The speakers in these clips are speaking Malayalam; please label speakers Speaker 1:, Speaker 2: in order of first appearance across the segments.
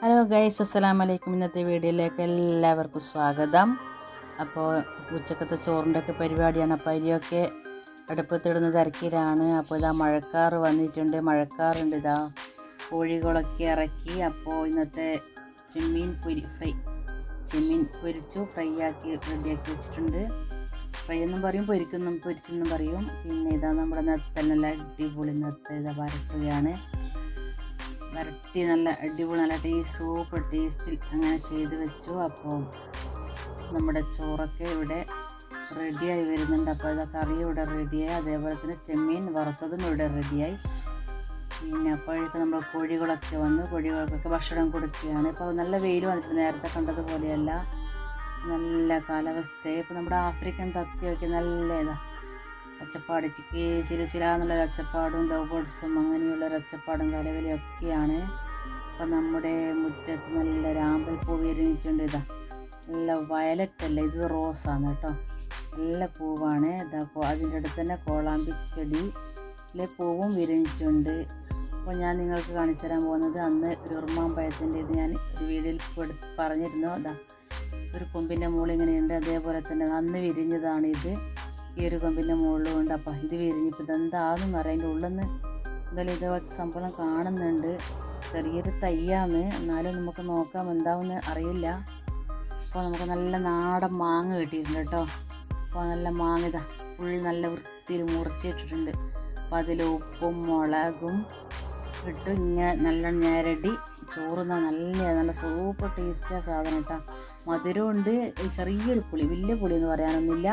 Speaker 1: ഹലോ ഗൈസ് അസ്സലാമു വലൈക്കും ഇന്നത്തെ വീഡിയോയിലേക്ക് എല്ലാവർക്കും സ്വാഗതം. അപ്പോൾ ഉച്ചക്കത്തെ ചോറിന്റെ ഒക്കെ പരിപാടിയാണ്. അപ്പോൾ അരിയൊക്കെ അടുപ്പത്തിടുന്ന തിരക്കിലാണ് അപ്പോൾ ഇതാ മഴക്കാർ വന്നിട്ടുണ്ട്. മഴക്കാറുണ്ട്. ഇതാ കോഴികളൊക്കെ ഇറക്കി. അപ്പോൾ ഇന്നത്തെ ചെമ്മീൻ പൊരി ഫ്രൈ. ചെമ്മീൻ പൊരിച്ചു ഫ്രൈ ആക്കി റെഡിയാക്കി വെച്ചിട്ടുണ്ട്. ഫ്രൈ എന്നും പറയും പൊരിക്കുന്നും പൊരിച്ചെന്നും പറയും. പിന്നെ ഇതാ നമ്മുടെ നല്ല അടിപൊളി നെത്ത ഇതാ വരട്ടുകയാണ്. വരട്ടി നല്ല അടിപൊളി നല്ല ടേസ്റ്റ് സൂപ്പർ ടേസ്റ്റിൽ അങ്ങനെ ചെയ്ത് വെച്ചു. അപ്പോൾ നമ്മുടെ ചോറൊക്കെ ഇവിടെ റെഡിയായി വരുന്നുണ്ട്. അപ്പോൾ ഇത് കറി ഇവിടെ റെഡിയായി അതേപോലെ തന്നെ ചെമ്മീൻ വറുത്തതും ഇവിടെ റെഡിയായി പിന്നെ അപ്പോഴേക്ക് നമ്മൾ കോഴികളൊക്കെ വന്നു. കോഴികൾക്കൊക്കെ ഭക്ഷണം കൊടുക്കുകയാണ്. ഇപ്പോൾ നല്ല വെയിൽ വന്നിട്ട് നേരത്തെ കണ്ടതുപോലെയല്ല. നല്ല കാലാവസ്ഥയെ. ഇപ്പോൾ നമ്മുടെ ആഫ്രിക്കൻ തത്തിയൊക്കെ നല്ല ഇതാ ഒച്ചപ്പാട് ചിക്കി ചില ചില എന്നുള്ള ഒച്ചപ്പാടും ലവ് ബേർഡ്സും അങ്ങനെയുള്ള ഒരു ഒച്ചപ്പാടും കലവിലൊക്കെയാണ് അപ്പം നമ്മുടെ മുറ്റത്ത് നല്ല രാമ്പൽ പൂ വിരിഞ്ഞിട്ടുണ്ട് ഇതാ. നല്ല വയലറ്റ് അല്ല ഇത് റോസാണ് കേട്ടോ. നല്ല പൂവാണ്. ഇതാ അതിന്റെ അടുത്ത് തന്നെ കോളാമ്പി ചെടിയിലെ പൂവും വിരിഞ്ഞിട്ടുണ്ട്. അപ്പോൾ ഞാൻ നിങ്ങൾക്ക് കാണിച്ചു തരാൻ പോകുന്നത് അന്ന് ഒരു ഉറുമാമ്പഴത്തിന്റെ ഇത് ഞാൻ ഒരു വീഡിയോയിൽ പറഞ്ഞിരുന്നു. അതാ ഒരു കൊമ്പിന്റെ മുകളിൽ അതേപോലെ തന്നെ അന്ന് വിരിഞ്ഞതാണ് ഇത്. ഈ ഒരു കൊമ്പിന്റെ മുകളിലും ഉണ്ട് അപ്പം ഇത് വിരിഞ്ഞിപ്പോൾ ഇതെന്താണെന്ന് അറിയാം. അതിന്റെ ഉള്ളിൽ നിന്ന് എന്തായാലും ഇതേപോലത്തെ സംഭവം കാണുന്നുണ്ട്. ചെറിയൊരു തയ്യാണ് എന്നാലും നമുക്ക് നോക്കാം എന്താവെന്ന് അറിയില്ല. അപ്പോൾ നമുക്ക് നല്ല നാടൻ മാങ്ങ കിട്ടിയിട്ടുണ്ട് കേട്ടോ. അപ്പോൾ നല്ല മാങ്ങ ഇതാ ഫുൾ നല്ല വൃത്തിയിൽ മുറിച്ചിട്ടിട്ടുണ്ട് അപ്പോൾ അതിൽ ഉപ്പും മുളകും ഇട്ട് ഇങ്ങനെ നല്ല ഞരടി ചോറുന്ന നല്ല നല്ല സൂപ്പർ ടേസ്റ്റിയ സാധനം കേട്ടോ. മധുരമുണ്ട്. ചെറിയൊരു പുളി വലിയ പുളി എന്ന് പറയാനൊന്നുമില്ല.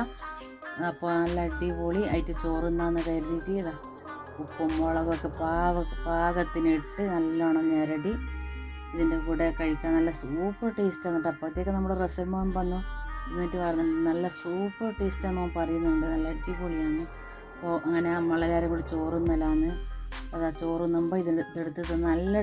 Speaker 1: അപ്പോൾ നല്ല അടിപൊളി ആയിട്ട് ചോറുന്നാന്ന് കരുതിയിട്ട് ഇതാ ഉപ്പും മുളകൊക്കെ പാക പാകത്തിനിട്ട് നല്ലോണം ഞരടി ഇതിന്റെ കൂടെ കഴിക്കാൻ നല്ല സൂപ്പർ ടേസ്റ്റ് ആണ് കേട്ടോ അപ്പോഴത്തേക്ക് നമ്മുടെ റസമോൻ വന്നു. എന്നിട്ട് പറഞ്ഞു നല്ല സൂപ്പർ ടേസ്റ്റാണെന്ന് പറയുന്നുണ്ട്. നല്ല അടിപൊളിയാണ്. അപ്പോൾ അങ്ങനെ നമ്മളെല്ലാവരും കൂടി ചോറുന്നലാന്ന്. അതാ ചോറുന്നുമ്പോൾ ഇതിന്റെ ഇതെടുത്ത് നല്ല